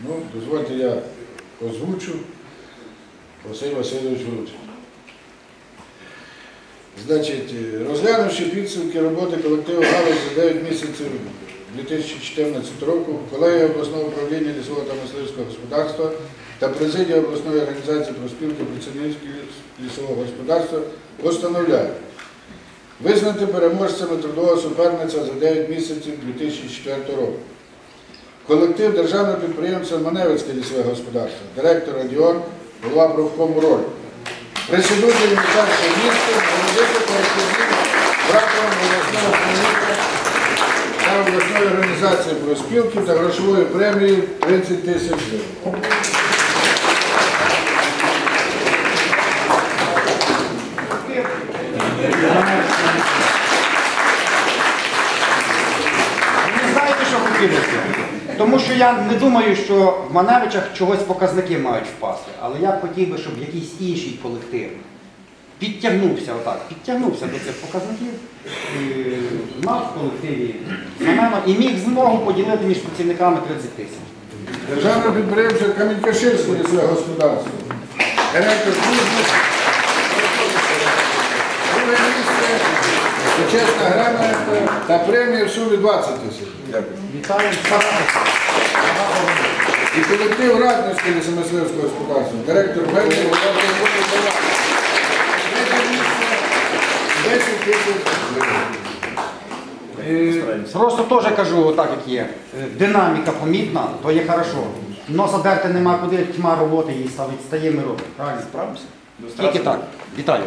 Ну, дозвольте я озвучу. Василь Васильович Вручик. Значить, розглянувши підсумки роботи колективу галузі за 9 місяців 2014 року, колегія обласного управління лісового та мисливського господарства та президія обласної організації профспілки працівників лісового господарства постановляє визнати переможцями трудового суперництва за 9 місяців 2004 року. Колектив державного підприємства Маневицьке лісове господарство, директор Радіон, голова профкому роль. Присудити перше місце володити колективним браком обласного управління та обласної організації профспілки та грошової премії 30 тисяч гривень. Знаєте, що хотілося? Тому що я не думаю, що в Маневичах чогось показники мають впасти. Але я хотів би, щоб якийсь інший колектив підтягнувся отак, підтягнувся до цих показників, мав в колективі знамено і міг змогу поділити між працівниками 30 тисяч. Державне підприємство Камінькаширське лісове господарство. Директор служби. Почесна грамота та премія в сумі 20 тисяч. Вітаю. І колектив Радницького лісомисливського господарства. Директор Бельгії Володимир Миколаївич. Третє місце. 10 тисяч гривень. Е, Просто теж кажу отак, як є. Е, Динаміка помітна, то є хорошо. Носа дерти нема куди, тьма роботи її ставить, стає ми робимо. Правильно? Справимося? Тільки так. Вітаю.